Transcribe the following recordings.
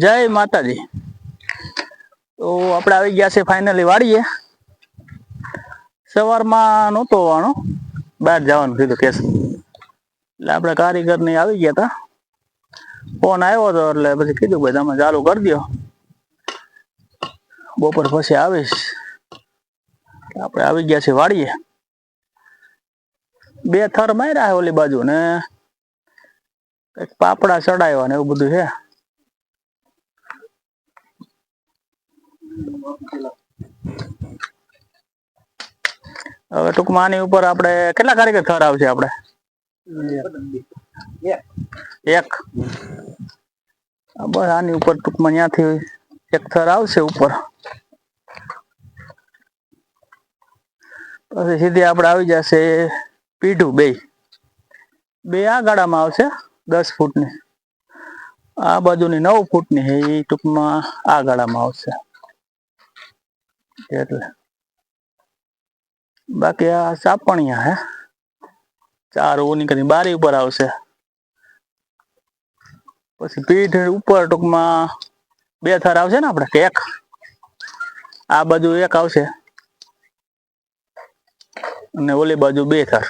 જય માતાજી. તો આપણે આવી ગયા છે ફાઇનલી વાળીએ સવારમાં નહોતો આવવાનો બહાર જવાનું કીધું કેસ એટલે આપણે કારીગર ને આવી ગયા હતા. ફોન આવ્યો હતો એટલે પછી કીધું, ભાઈ, તમે ચાલુ કરી દો બપોર પછી આવીશ. આપણે આવી ગયા છે વાડીએ. બે થર માર્યા ઓલી બાજુ ને કંઈક પાપડા ચડાવ્યા ને એવું બધું છે. હવે ટૂંકમાં આની ઉપર આપણે કેટલા કારીગર થર આવશે આપણે? એક. બસ આની ઉપર ટૂંકમાં ત્યાંથી એક થર આવશે ઉપર. પછી સીધી આપણે આવી જશે પીઢું બે. બે આ ગાડામાં આવશે દસ ફૂટની. આ બાજુની નવ ફૂટની એ ટૂંકમાં આ ગાડામાં આવશે. એટલે. બાકી આ ચાપણિયા હે. ચાર ઓની કરી બારી ઉપર આવશે. પછી પીઠ ઉપર ટૂંકમાં બે થર આવશે ને આપણે, કે એક? આ બાજુ એક આવશે. અને ઓલી બાજુ બે થર.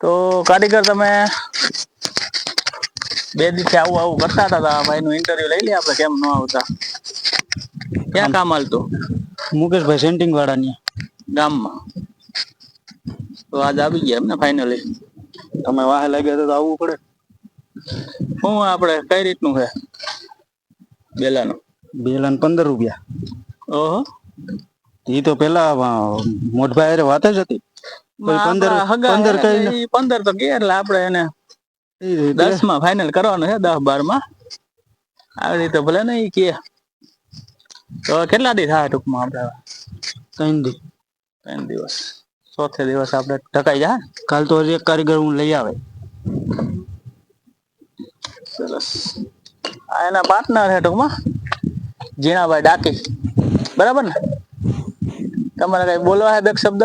તો કારીગર તમે બે દિવસે આવું આવું કરતા હતા તો આ ભાઈનું ઇન્ટરવ્યુ લઈ લે આપણે, કેમ ન આવતા? ક્યાં કામ હાલતું? મુકેશભાઈ સેન્ટિંગ વાળાની. ગામમાં. તો આજ આવી ગયા એમને ફાઇનલી તમે વાહે લાગ્યા તો આવવું પડે. શું આપણે કઈ રીતનું છે? બેલાનું. બેલાન પંદર રૂપિયા. ઓહો. એ તો પેલા મોટભાઈ હારે વાત જ હતી. પંદર પંદર કઈ પંદર તો ગયા એટલે આપણે એને દસમાં ફાઇનલ કરવાનું છે દસ બારમાં આવી રીતે ભલે ને એ કે. તો કેટલા દી થાય ટૂંકમાં આપણે ત્રણ દી. ત્રણ દિવસ. ચોથે દિવસ આપણે ઢકાઈ જાય? કાલ તો એક કારીગર હું લઈ આવે. સરસ. આ એના પાર્ટનર છે ટૂંકમાં? જીણાભાઈ ડાકી. બરાબર ને? તમારે કઈ બોલવા હે બે શબ્દ?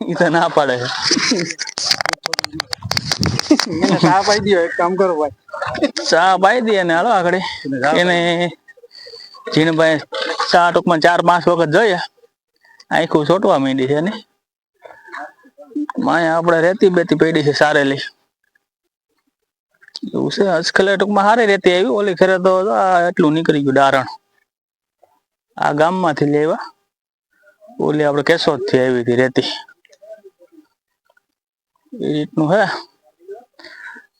ઈ તો ના પાડે. છે એને ચાર પાંચ વખત જોઈએ આખું છોટવા માંડી છે રેતી બેતી પડી છે સારેલી. એવું છે આજકાલ ટૂંકમાં સારી રેતી આવી, ઓલી ખરે તો એટલું નીકળી ગયું ડારણ. આ ગામમાંથી લેવા ઓલી આપણે કેશોદથી આવી હતી રેતી. એ રીતનું હે.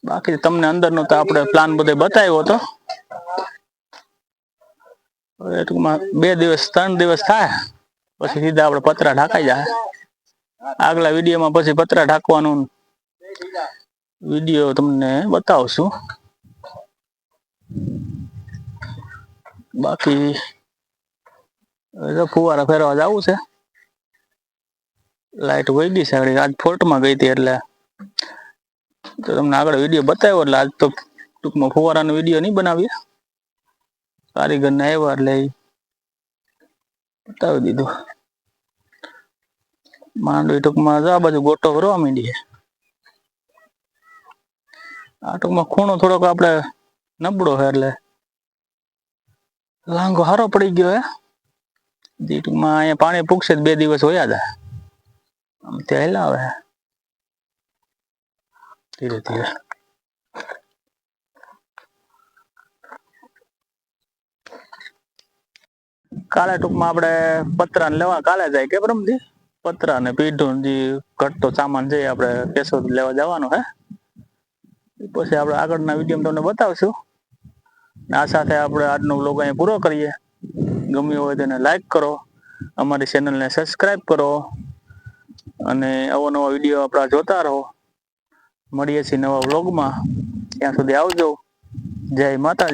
બાકી તમને અંદરનો તો આપણે પ્લાન બધે બતાવ્યો હતો. ટૂંકમાં બે દિવસ, ત્રણ દિવસ થાય, પછી સીધા આપણે પતરા ઢાંકાઈ જાય. આગલા વિડીયોમાં પછી પતરા ઢાંકવાનું વીડિયો તમને બતાવશું. બાકી ફુવારા ફેરવા જવું છે. લાઈટ વહી ગઈ છે, આજ ફોર્ટમાં ગઈ હતી એટલે તો તમને આગળ વીડિયો બતાવ્યો એટલે આજ તો ટૂંકમાં ફુવારાનો વીડિયો નહીં બનાવીએ. કારીગરને આવ્યા એટલે બતાવી દીધું. માંડવી ટૂંકમાં આ બાજુ ગોટો ભરવા માંડીએ. આ ટૂંકમાં ખૂણો થોડોક આપણે નબળો છે એટલે લાંગો હારો પડી ગયો હે. ટૂંકમાં અહીંયા પાણી પૂગશે બે દિવસ હોયા હતા આમ ત્યાં હેલાવે. ધીરે ધીરે કાલે ટૂંકમાં આપણે પતરા લેવા કાલે જાય કે બ્રહ્મજી પતરા ને પીઢું જે ઘટતો સામાન છે આપણે કેશોદ લેવા જવાનો હે. પછી આપણે આગળના વીડિયો તમને બતાવશું. આ સાથે આપણે આજનો વ્લોગ અહીંયા પૂરો કરીએ. ગમ્યું હોય તેને લાઈક કરો. અમારી ચેનલને સબસ્ક્રાઈબ કરો. અને અવનવા નવો વીડિયો આપણા જોતા રહો. મળીએ છીએ નવા વ્લોગમાં. ત્યાં સુધી આવજો. જય માતાજી.